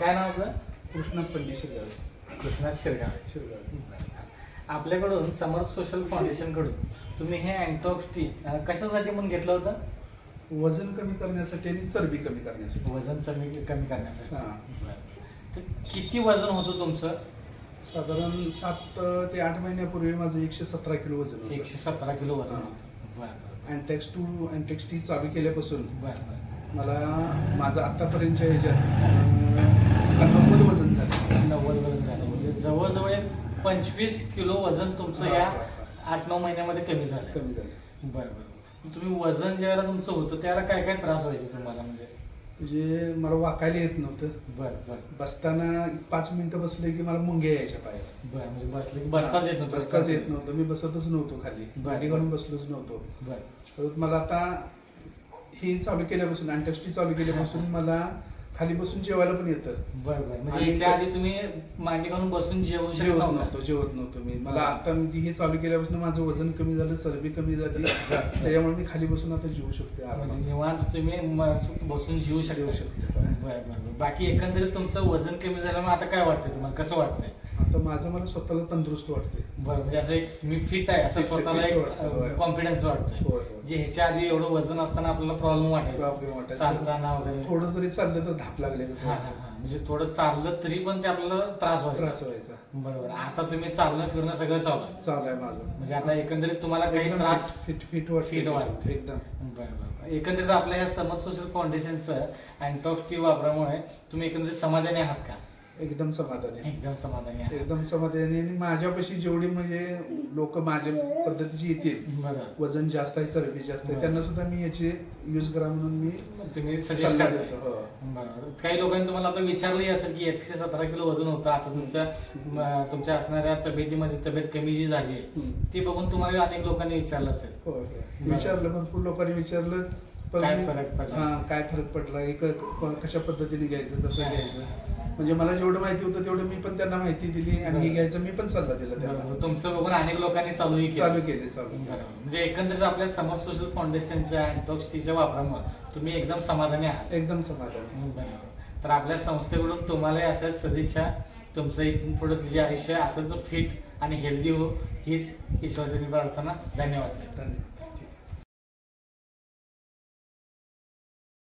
काय नाव आपलं? कृष्णा पंडित शिरगाव. कृष्णा शिरगाव. शिरगाव. आपल्याकडून समर्थ सोशल फाउंडेशनकडून तुम्ही हे अँटॉक्स टी अं, कशासाठी म्हणून घेतलं होतं? वजन कमी करण्यासाठी आणि चरबी कमी करण्यासाठी. वजन कमी कमी करण्यासाठी. हां. तर किती वजन होतं तुमचं? साधारण सात ते आठ महिन्यापूर्वी माझं एकशे सतरा किलो वजन होतं. एकशे सतरा किलो वजन. होतं. बरं अँटेक्स टू अँटेक्स टी चालू केल्यापासून. बरं बरं. मला माझं आत्तापर्यंतच्या ह्याच्यात नव्वद वजन झालं. नव्वद वजन झालं. म्हणजे जवळजवळ एक पंचवीस किलो वजन तुमचं या आठ नऊ महिन्यामध्ये कमी झालं. कमी झालं. बरं बरं. तुम्ही वजन ज्यावेळेला तुमचं होतं त्यावेळेला काय काय त्रास व्हायचे तुम्हाला म्हणजे? म्हणजे मला वाकायला येत नव्हतं. बरं बरं. बसताना पाच मिनिटं बसले की मला मुंग्या यायच्या पायाला बरं म्हणजे बसले की बसताच येत नव्हतं. बसताच येत नव्हतं. मी बसतच नव्हतो खाली. गाडी घालून बसलोच नव्हतो. बरं. मला आता हे चालू केल्यापासून अँटेक्स्टी चालू केल्यापासून मला खाली बसून जेवायला पण येतं. बरं बरं. म्हणजे आणि याच्या आधी तुम्ही मागे घालून बसून जेवू शकत जेवत नव्हता नव्हतो जेवत नव्हतो मी. मला आता म्हणजे हे चालू केल्यापासून माझं वजन कमी झालं चरबी कमी झाली. त्याच्यामुळे मी खाली बसून आता जेवू शकते म्हणजे आरामात. निवांत तुम्ही म- बसून जेवू जेवू शकता. शकते बरं बरं बरं. बाकी एकंदरीत तुमचं वजन कमी झाल्यामुळे आता काय वाटतंय तुम्हाला? कसं वाटतंय? आता माझं मला स्वतःला तंदुरुस्त वाटते बरं म्हणजे असं एक मी फिट आहे असं Fit- स्वतःला fit एक वाटतं, होय. कॉन्फिडन्स वाटतोय. होय, होय. जे ह्याच्या आधी एवढं वजन असताना आपल्याला प्रॉब्लेम वाटायचा. Problem वाटायचा. चालताना वगैरे. थोडं जरी चाललं तर धाप लागले हा हा हा. म्हणजे थोडं चाललं तरी पण ते आपल्याला त्रास त्रास व्हायचा. व्हायचा बरोबर. आता तुम्ही चालणं फिरणं सगळं चालू आहे. चालू आहे माझं. म्हणजे आता एकंदरीत तुम्हाला काही एकदम त्रास फिट फिट वाटते fit वाटते. एकदम. बरं, बरं. एकंदरीत आपल्या या समर्थ सोशल फाउंडेशनचं अँटॉक्स टी वापरामुळे तुम्ही एकंदरीत समाधानी आहात का? एकदम समाधानी आहे. एकदम समाधानी आहात एकदम समाधानी आणि माझ्यापाशी जेवढी म्हणजे लोक माझ्या पद्धतीची येतील बरं वजन जास्त आहे चरबी जास्त आहे. त्यांना सुद्धा मी याची युज करा म्हणून मी तुम्ही सजेस्ट सल्ला देतो हो. बरं काही लोकांनी तुम्हाला आता विचारलंही असेल की एकशे सतरा किलो वजन होतं आता तुमच्या म, तुमच्या असणाऱ्या तब्येतीमध्ये तब्येत कमी जी झाली आहे हम्म. ती बघून तुम्हाला अनेक लोकांनी विचारलं असेल हो, हो. विचारलं भरपूर लोकांनी विचारलं पण काय मी- फरक पडला? हा, काय फरक पडला हे क- क- कशा पद्धतीने घ्यायचं कसं. घ्यायचं म्हणजे मला जेवढं माहिती होतं तेवढं मी पण त्यांना माहिती दिली आणि हे. घ्यायचं मी पण सल्ला दिला बरोबर त्यांना. तुमचं बघून अनेक लोकांनी चालूही केलं. चालू केले चालू केले. बरोबर म्हणजे एकंदरीत आपल्या समर्थ सोशल फाउंडेशनच्या अँटॉक्स टीच्या वापरामुळे तुम्ही एकदम समाधानी आहात. एकदम समाधान. बरोबर तर आपल्या संस्थेकडून तुम्हाला अशाच सदिच्छा. तुमचं इथून पुढे जे आयुष्य असंच फिट आणि हेल्दी हो हीच ईश्वराची प्रार्थना. धन्यवाद साहेब धन्यवाद.